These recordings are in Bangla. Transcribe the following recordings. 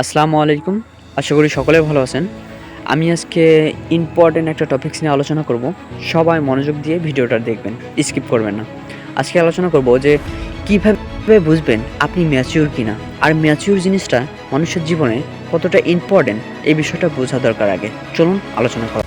আসসালামু আলাইকুম। আশা করি সকলে ভালো আছেন। আমি আজকে ইম্পর্টেন্ট একটা টপিকস নিয়ে আলোচনা করব। সবাই মনোযোগ দিয়ে ভিডিওটা দেখবেন স্কিপ করবেন না। আজকে আলোচনা করব যে কীভাবে বুঝবেন আপনি ম্যাচিউর কিনা? আর ম্যাচিওর জিনিসটা মানুষের জীবনে কতটা ইম্পর্টেন্ট এই বিষয়টা বোঝা দরকার আগে। চলুন আলোচনা করা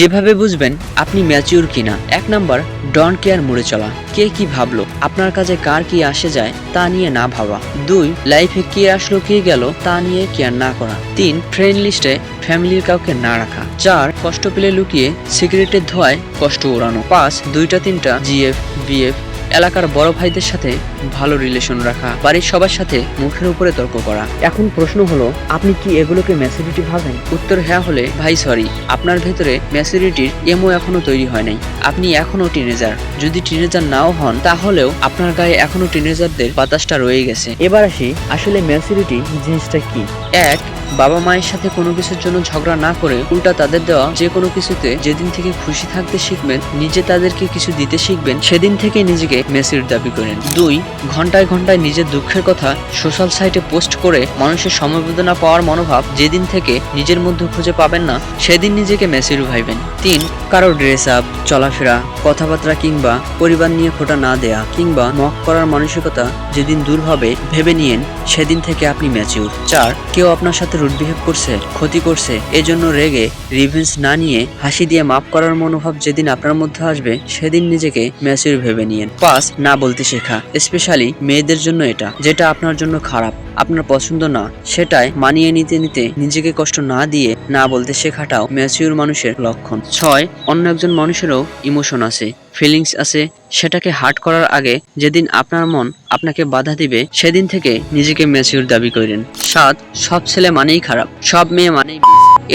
যেভাবে বুঝবেন আপনি ম্যাচিউর কিনা, এক নাম্বার, ডন কেয়ার মুড়ে চলা। কে কি ভাবলো? আপনার কাছে কার কি আসে যায়, তা নিয়ে না ভাবা। দুই, লাইফে কে আসলো, কে গেল, তা নিয়ে কেয়ার না করা। তিন ফ্রেন্ড লিস্টে ফ্যামিলির কাউকে না রাখা। চার, কষ্ট পেলে লুকিয়ে সিগারেটের ধোয়ায় কষ্ট ওড়ানো। পাঁচ, দুইটা, তিনটা জিএফ বিএফ এলাকার বড় ভাইদের সাথে ভালো রিলেশন রাখা, বাড়ির সবার সাথে মুখের উপরে তর্ক করা। এখন প্রশ্ন হলো, আপনি কি এগুলোকে ম্যাচুরিটি ভাবেন? উত্তর হ্যাঁ হলে, ভাই সরি আপনার ভেতরে ম্যাচুরিটির এমও এখনও তৈরি হয় নাই। আপনি এখনও টিনেজার যদি টিনেজার নাও হন, তাহলেও আপনার গায়ে এখনও টিনেজারদের বাতাসটা রয়ে গেছে। এবার আসি, আসলে ম্যাচুরিটি জিনিসটা কি? এক, বাবা মায়ের সাথে কোনো কিছুর জন্য ঝগড়া না করে উল্টা তাদের দেওয়া যে কোনো কিছুতে যেদিন থেকে খুশি থাকতে শিখবেন, নিজে তাদেরকে কিছু দিতে শিখবেন, সেদিন থেকে নিজেকে মেসির দাবি করেন। দুই ঘন্টায় ঘন্টায় নিজের দুঃখের কথা সোশ্যাল সাইটে পোস্ট করে মানুষের সমবেদনা পাওয়ার মনোভাব যেদিন থেকে নিজের মধ্যে খুঁজে পাবেন না, সেদিন নিজেকে মেসির ভাইবেন তিন, কারও ড্রেস আপ চলাফেরা। কথাবার্তা কিংবা পরিবার নিয়ে খোটা না দেয়া কিংবা মক করার মানসিকতা যেদিন দূর হবে, ভেবে নিয়েন, সেদিন থেকে আপনি ম্যাচিউর চার, কেউ আপনার সাথে রুট বিহেভ করছে, ক্ষতি করছে, এজন্য রেগে রিভেন্স না নিয়ে হাসি দিয়ে মাফ করার মনোভাব যেদিন আপনার মধ্যে আসবে, সেদিন নিজেকে ম্যাচিউর ভেবে নিয়েন। পাঁচ, না বলতে শেখা স্পেশালি মেয়েদের জন্য এটা, যেটা আপনার জন্য খারাপ, আপনার পছন্দ না, সেটাই মানিয়ে নিতে নিতে নিজেকে কষ্ট না দিয়ে না বলতে শেখাটাও ম্যাচিউর মানুষের লক্ষণ। ছয়, অন্য একজন মানুষেরও ইমোশন আছে ফিলিংস আছে, সেটাকে হার্ট করার আগে যেদিন আপনার মন আপনাকে বাধা দিবে, সেদিন থেকে নিজেকে ম্যাচিউর দাবি করেন সাত, সব ছেলে মানেই খারাপ, সব মেয়ে মানেই।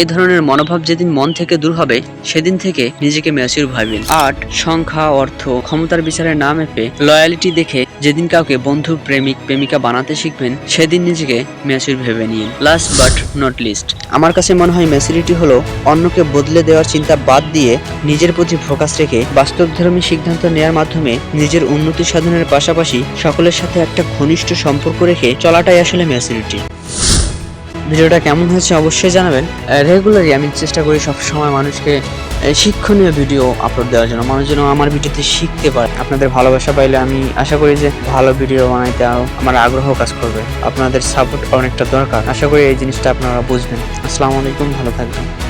এ ধরনের মনোভাব যেদিন মন থেকে দূর হবে, সেদিন থেকে নিজেকে ম্যাচিউর ভাবেন আট, সংখ্যা, অর্থ, ক্ষমতার বিচারে না মেপে লয়ালিটি দেখে যেদিন কাউকে বন্ধু, প্রেমিক, প্রেমিকা বানাতে শিখবেন, সেদিন নিজেকে ম্যাচিউর ভেবে নিন। লাস্ট বাট নট লিস্ট আমার কাছে মনে হয় ম্যাচুরিটি হলো অন্যকে বদলে দেওয়ার চিন্তা বাদ দিয়ে নিজের প্রতি ফোকাস রেখে বাস্তবধর্মী সিদ্ধান্ত নেওয়ার মাধ্যমে নিজের উন্নতি সাধনের পাশাপাশি সকলের সাথে একটা ঘনিষ্ঠ সম্পর্ক রেখে চলাটাই আসলে ম্যাচুরিটি ভিডিওটা কেমন হয়েছে অবশ্যই জানাবেন। রেগুলারই আমি চেষ্টা করি সব সময় মানুষকে শিক্ষণীয় ভিডিও আপলোড দেওয়ার জন্য। মানুষ যেন আমার ভিডিওতে শিখতে পারে। আপনাদের ভালোবাসা পাইলে আমি আশা করি যে ভালো ভিডিও বানাইতে আমার আগ্রহ কাজ করবে। আপনাদের সাপোর্ট অনেকটা দরকার। আশা করি এই জিনিসটা আপনারা বুঝবেন। আসসালামু আলাইকুম, ভালো থাকবেন।